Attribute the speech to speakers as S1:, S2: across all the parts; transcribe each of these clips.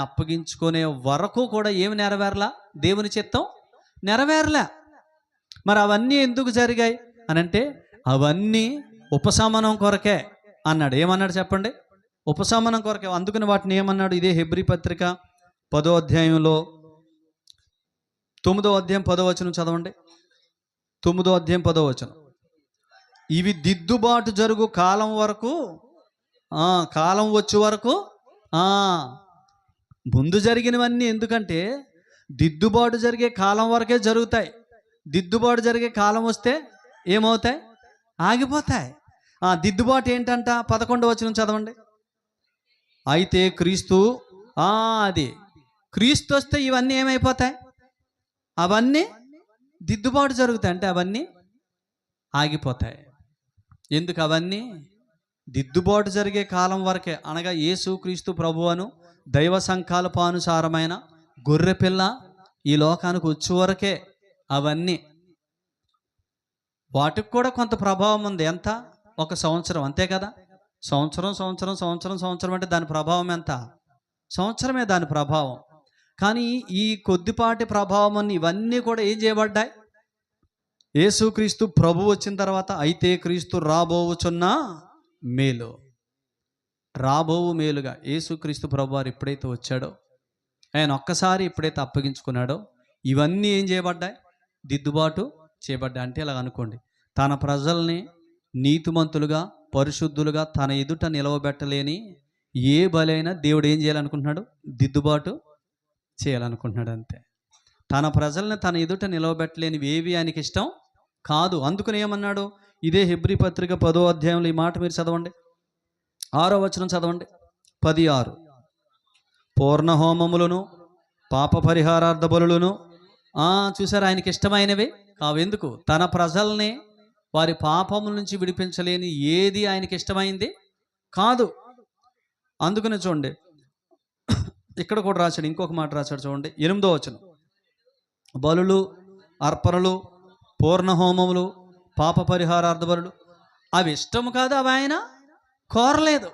S1: అప్పగించుకునే వరకు కూడా ఏమి నెరవేరలా? దేవుని చిత్తం నెరవేరలే. మరి అవన్నీ ఎందుకు జరిగాయి? అని అంటే అవన్నీ ఉపశమనం కొరకే అన్నాడు. ఏమన్నాడు చెప్పండి? ఉపశమనం కొరకే. అందుకని వాటిని ఏమన్నాడు? ఇదే హెబ్రి పత్రిక పదో అధ్యాయంలో తొమ్మిదో అధ్యాయం పదో వచనం చదవండి. తొమ్మిదో అధ్యాయం పదో వచనం. ఇవి దిద్దుబాటు జరుగు కాలం వరకు కాలం వచ్చే వరకు ముందు జరిగినవన్నీ ఎందుకంటే దిద్దుబాటు జరిగే కాలం వరకే జరుగుతాయి. దిద్దుబాటు జరిగే కాలం వస్తే ఏమవుతాయి? ఆగిపోతాయి. ఆ దిద్దుబాటు ఏంటంట? పదకొండు వచ్చిన చదవండి. అయితే క్రీస్తు అది క్రీస్తు వస్తే ఇవన్నీ ఏమైపోతాయి? అవన్నీ దిద్దుబాటు జరుగుతాయి అంటే అవన్నీ ఆగిపోతాయి. ఎందుకు అవన్నీ? దిద్దుబాటు జరిగే కాలం వరకే అనగా యేసు క్రీస్తు ప్రభువను దైవ సంకల్పానుసారమైన గొర్రె పిల్ల ఈ లోకానికి వచ్చే వరకే అవన్నీ. వాటికి కూడా కొంత ప్రభావం ఉంది. ఎంత? ఒక సంవత్సరం. అంతే కదా? సంవత్సరం సంవత్సరం సంవత్సరం సంవత్సరం అంటే దాని ప్రభావం ఎంత? సంవత్సరమే దాని ప్రభావం. కానీ ఈ కొద్దిపాటి ప్రభావం ఇవన్నీ కూడా ఏం చేయబడ్డాయి? యేసుక్రీస్తు ప్రభు వచ్చిన తర్వాత అయితే క్రీస్తు రాబోవుచున్న మేలు. రాబోవు మేలుగా యేసుక్రీస్తు ప్రభువారు ఎప్పుడైతే వచ్చాడో ఆయన ఒక్కసారి ఎప్పుడైతే అప్పగించుకున్నాడో ఇవన్నీ ఏం చేయబడ్డాయి? దిద్దుబాటు చేయబడ్డాయి. అంటే ఇలా అనుకోండి తన ప్రజల్ని నీతిమంతులుగా పరిశుద్ధులుగా తన ఎదుట నిలవబెట్టలేని ఏ బలైనా దేవుడు ఏం చేయాలనుకుంటున్నాడు? దిద్దుబాటు చేయాలనుకుంటున్నాడు అంతే. తన ప్రజల్ని తన ఎదుట నిలవబెట్టలేనివి ఏవి ఆయనకి ఇష్టం కాదు. అందుకని ఏమన్నాడు? ఇదే హెబ్రి పత్రిక పదో అధ్యాయంలో ఈ మాట మీరు చదవండి. ఆరో వచనం చదవండి. పది ఆరు పూర్ణహోమములను పాప పరిహారార్థ బలులను చూసారు ఆయనకి ఇష్టమైనవి కావెందుకు తన ప్రజల్ని వారి పాపముల నుంచి విడిపించలేని ఏది ఆయనకి ఇష్టమైంది కాదు. అందుకనే చూడండి. ఇక్కడ కూడా రాశాడు ఇంకొక మాట రాశాడు చూడండి. ఎనిమిదో వచనం. బలులు అర్పణలు పూర్ణహోమములు పాప పరిహారార్థ బలులు అవి ఇష్టం కాదు అవి ఆయన కోరలేదు.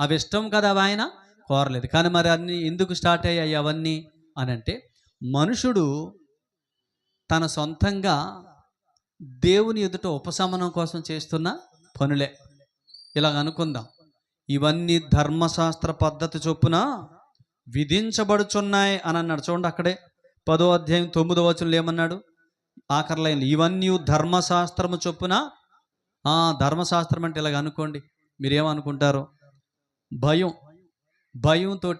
S1: అవి ఇష్టం కదా ఆయన కోరలేదు. కానీ మరి అన్ని ఎందుకు స్టార్ట్ అయ్యాయి అవన్నీ అని అంటే మనుషుడు తన సొంతంగా దేవుని ఎదుట ఉపశమనం కోసం చేస్తున్న పనులే. ఇలాగ అనుకుందాం. ఇవన్నీ ధర్మశాస్త్ర పద్ధతి చొప్పున విధించబడుచున్నాయి అని అన్నాడు. చూడండి అక్కడే. పదో అధ్యాయం తొమ్మిదో వచనంలో ఏమన్నాడు? ఆఖరి లైన్లు ఇవన్నీ ధర్మశాస్త్రము చొప్పున ఆ, ధర్మశాస్త్రం అంటే ఇలాగ అనుకోండి మీరేమనుకుంటారు? భయం. భయంతో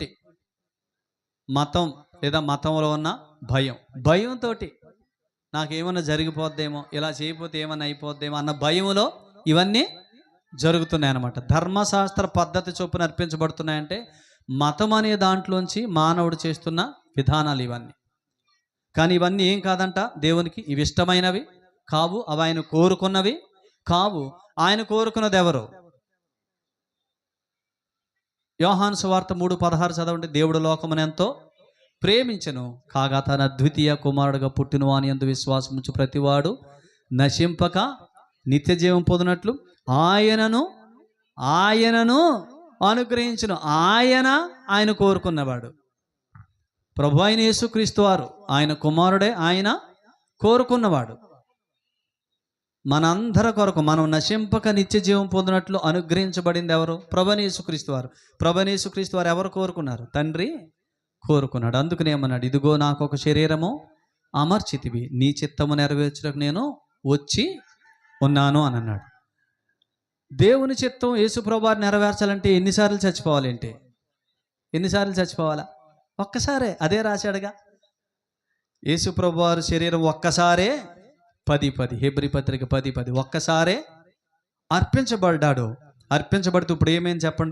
S1: మతం లేదా మతంలో ఉన్న భయం. భయంతో నాకేమైనా జరిగిపోద్దేమో ఇలా చేయకపోతే ఏమైనా అయిపోద్దేమో అన్న భయంలో ఇవన్నీ జరుగుతున్నాయి అన్నమాట ధర్మశాస్త్ర పద్ధతి చొప్పున అర్పించబడుతున్నాయంటే మతం అనే దాంట్లోంచి మానవుడు చేస్తున్న విధానాలు ఇవన్నీ. కానీ ఇవన్నీ ఏం కాదంట? దేవునికి ఇవి ఇష్టమైనవి కావు అవి ఆయన కోరుకున్నవి. కావు ఆయన కోరుకున్నది ఎవరు యోహాను సువార్త మూడు పదహారు చదవండి. దేవుడు లోకమును ఎంతో ప్రేమించను. కాగా తన అద్వితీయ కుమారుడుగా పుట్టిన వాని ఎందు విశ్వాసం ఉంచు ప్రతివాడు నశింపక నిత్య జీవం పొందినట్లు ఆయనను ఆయనను అనుగ్రహించను. ఆయన ఆయన కోరుకున్నవాడు. ప్రభు ఆయన యేసుక్రీస్తు వారు ఆయన కుమారుడే ఆయన కోరుకున్నవాడు. మనందరి కొరకు మనం నశింపక నిత్య జీవం పొందినట్లు అనుగ్రహించబడింది ఎవరు? ప్రభనేసుక్రీస్తు వారు. ప్రభనేసుక్రీస్తు వారు ఎవరు కోరుకున్నారు? తండ్రి కోరుకున్నాడు. అందుకునేమన్నాడు ఇదిగో నాకు ఒక శరీరము అమర్చితివి. నీ చిత్తము నెరవేర్చడానికి నేను వచ్చి ఉన్నాను అని అన్నాడు. దేవుని చిత్తం యేసు నెరవేర్చాలంటే ఎన్నిసార్లు చచ్చిపోవాలంటే ఎన్నిసార్లు చచ్చిపోవాలా? ఒక్కసారే. అదే రాశాడుగా. యేసు ప్రభువారు శరీరం ఒక్కసారే పది పది. హెబ్రి పత్రిక పది పది. ఒక్కసారే అర్పించబడ్డాడు. అర్పించబడుతూ ఇప్పుడు ఏమేం చెప్పండి?